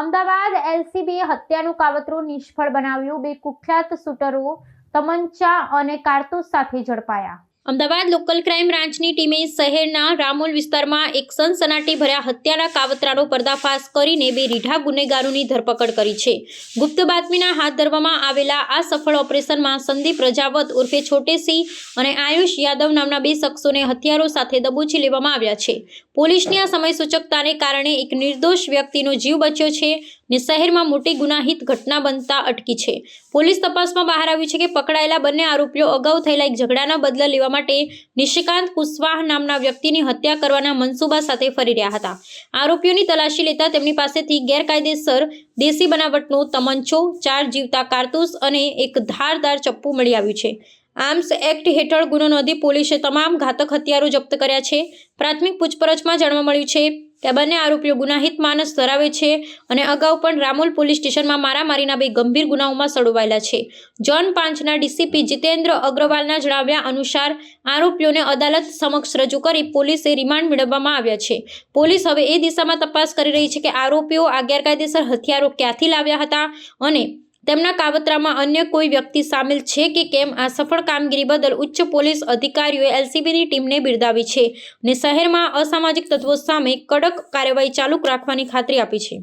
અમદાવાદ એલસીબીએ હત્યાનું કાવતરું નિષ્ફળ બનાવ્યું. બે કુખ્યાત શૂટરો તમંચા અને કારતૂસ સાથે ઝડપાયા. અમદાવાદ લોકલ ક્રાઇમ બ્રાન્ચની ટીમે શહેરના રામોલ વિસ્તારમાં એક સનસનાટી ભર્યા હત્યાના કાવતરાનો પર્દાફાશ કરીને બે રીઢા ગુનેગારોની ધરપકડ કરી છે. ગુપ્ત બાતમીના હાથ ધરવામાં આવેલા આ સફળ ઓપરેશનમાં સંદીપ રજાવત ઉર્ફે છોટેસિંહ અને આયુષ યાદવ નામના બે શખ્સોને હથિયારો સાથે દબોચી લેવામાં આવ્યા છે. પોલીસની આ સમય સૂચકતાને કારણે એક નિર્દોષ વ્યક્તિનો જીવ બચ્યો છે. ને શહેરમાં મોટી ગુનાહિત ઘટના બનતા અટકી છે. પોલીસ તપાસમાં બહાર આવ્યું છે કે પકડાયેલા બંને આરોપીઓ અગાઉ થયેલા એક ઝઘડાના બદલા લેવા માટે નિશિકાંત કુશવાહ નામના વ્યક્તિની હત્યા કરવાના મનસુબા સાથે ફરી રહ્યા હતા. આરોપીઓની તલાશી લેતા તેમની પાસેથી ગેરકાયદેસર દેશી બનાવટનો તમંચો, ચાર જીવતા કારતૂસ અને એક ધારદાર ચપ્પુ મળી આવ્યું છે. આર્મ્સ એક્ટ હેઠળ ગુનો નોંધી પોલીસે તમામ ઘાતક હથિયારો જપ્ત કર્યા છે. પ્રાથમિક પૂછપરછમાં જાણવા મળ્યું છે આ બંને આરોપીઓ ગુનાહિત માનસ ધરાવે છે અને અગાઉ પણ રામોલ પોલીસ સ્ટેશનમાં મારામારીના બે ગંભીર ગુનાઓમાં સડવાયેલા છે. જોન પાંચના ડીસીપી જીતેન્દ્ર અગ્રવાલના જણાવ્યા અનુસાર, આરોપીઓને અદાલત સમક્ષ રજૂ કરી પોલીસે રિમાન્ડ મેળવવામાં આવ્યા છે. પોલીસ હવે એ દિશામાં તપાસ કરી રહી છે કે આરોપીઓ આ ગેરકાયદેસર હથિયારો ક્યાંથી લાવ્યા હતા અને તેમના કાવતરામાં અન્ય કોઈ વ્યક્તિ સામેલ છે કે કેમ આ સફળ કામગીરી બદલ ઉચ્ચ પોલીસ અધિકારીઓએ એલસીબીની ટીમને બિરદાવી છે અને શહેરમાં અસામાજિક તત્વો સામે કડક કાર્યવાહી ચાલુ રાખવાની ખાતરી આપી છે.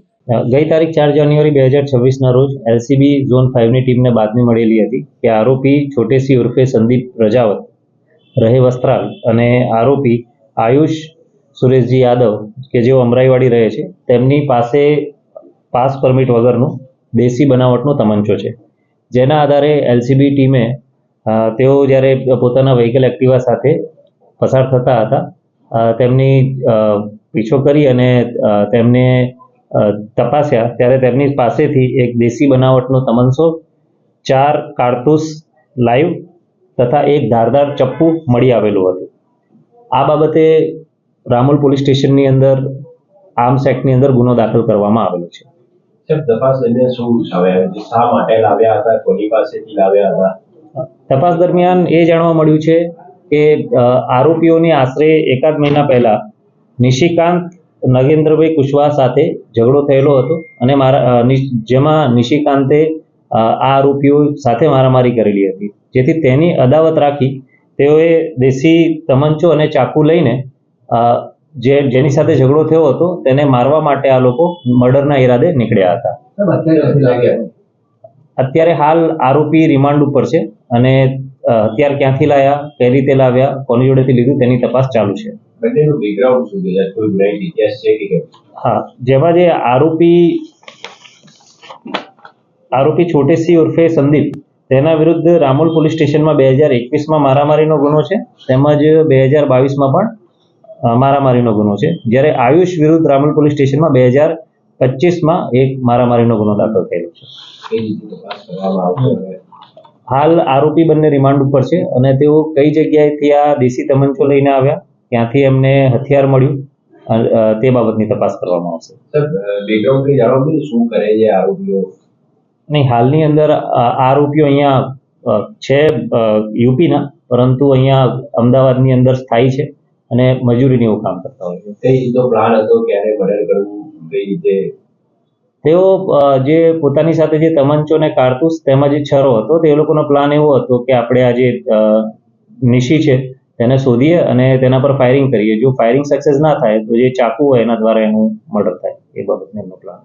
ગઈ તારીખ ચાર જાન્યુઆરી બે હજાર છવ્વીસના રોજ એલસીબી ઝોન ફાઇવની ટીમને બાતમી મળેલી હતી કે આરોપી છોટેસી ઉર્ફે સંદીપ રજાવત, રહે વસ્ત્રાલ અને આરોપી આયુષ સુરેશજી યાદવ, કે જેઓ અમરાઈવાડી રહે છે, તેમની પાસે પાસ પરમિટ વગરનું દેશી બનાવટનો તમંચો છે. જેના આધારે એલસીબી ટીમે તેઓ જ્યારે પોતાના વ્હીકલ એક્ટિવા સાથે પસાર થતા હતા તેમની પીછો કરી અને તેમને તપાસ્યા, ત્યારે તેમની પાસેથી એક દેશી બનાવટનો તમંચો, ચાર કારતૂસ લાઈવ તથા એક ધારદાર ચપ્પુ મળી આવેલું હતું. આ બાબતે રામોલ પોલીસ સ્ટેશનની અંદર, આર્મ્સ એક્ટની અંદર ગુનો દાખલ કરવામાં આવેલો છે. તપાસ દરમિયાન આવ્યા હતા? તપાસ દરમિયાન એ જાણવા મળ્યું છે કે આરોપીઓની આશરે એકાદ મહિના પહેલા નિશિકાંત નગેન્દ્રભાઈ કુશવાહ સાથે ઝઘડો થયેલો હતો અને મારા જેમાં નિશિકાંતે આ આરોપીઓ સાથે મારામારી કરેલી હતી. જેથી તેની અદાવત રાખી તેઓએ દેશી તમંચો અને ચાકુ લઈને જે જેની સાથે ઝઘડો થયો હતો તેને મારવા માટે આ લોકો મર્ડરના ઈરાદે નીકળ્યા હતા. અત્યારે હાલ આરોપી રિમાન્ડ ઉપર છે અને હથિયાર ક્યાંથી લાયા કઈ રીતે લાવ્યા કોની જોડેથી લીધું તેની તપાસ ચાલુ છે. હા જેમાં જે આરોપી આરોપી છોટેસી ઉર્ફે સંદીપ તેના વિરુદ્ધ રામોલ પોલીસ સ્ટેશનમાં બે હજાર એકવીસમાં મારામારીનો ગુનો છે. તેમજ બે હજાર બાવીસમાં પણ મારામારીનો ગુનો છે. જ્યારે આયુષ વિરુદ્ધ રામલ પોલીસ સ્ટેશનમાં બે હજાર પચીસમાં એક મારામારીનો ગુનો દાખલ થયેલો છે? હાલ આરોપી બંને રિમાન્ડ ઉપર છે અને તેઓ કઈ જગ્યાએથી આ દેશી તમંચો લઈને આવ્યા ત્યાંથી એમને હથિયાર મળ્યું તે બાબતની તપાસ કરવામાં આવશે. શું કરે છે આરોપીઓ? નહીં હાલની અંદર આરોપીઓ અહીંયા છે યુપીના પરંતુ અહીંયા અમદાવાદની અંદર સ્થાયી છે. અને મજૂરીની એવું કામ કરતા હોય છે. કઈ રીતનો પ્લાન હતો ક્યારે મર્ડર કરવું કઈ રીતે? તેઓ જે પોતાની સાથે જે તમંચો ને કારતૂસ તેમાં જે છરો હતો તે લોકોનો પ્લાન એવો હતો કે આપણે આ જે નિશી છે તેને શોધીએ અને તેના પર ફાયરિંગ કરીએ. જો ફાયરિંગ સક્સેસ ના થાય તો જે ચાકુ હોય એના દ્વારા એનું મર્ડર થાય એ બાબતનો એમનો પ્લાન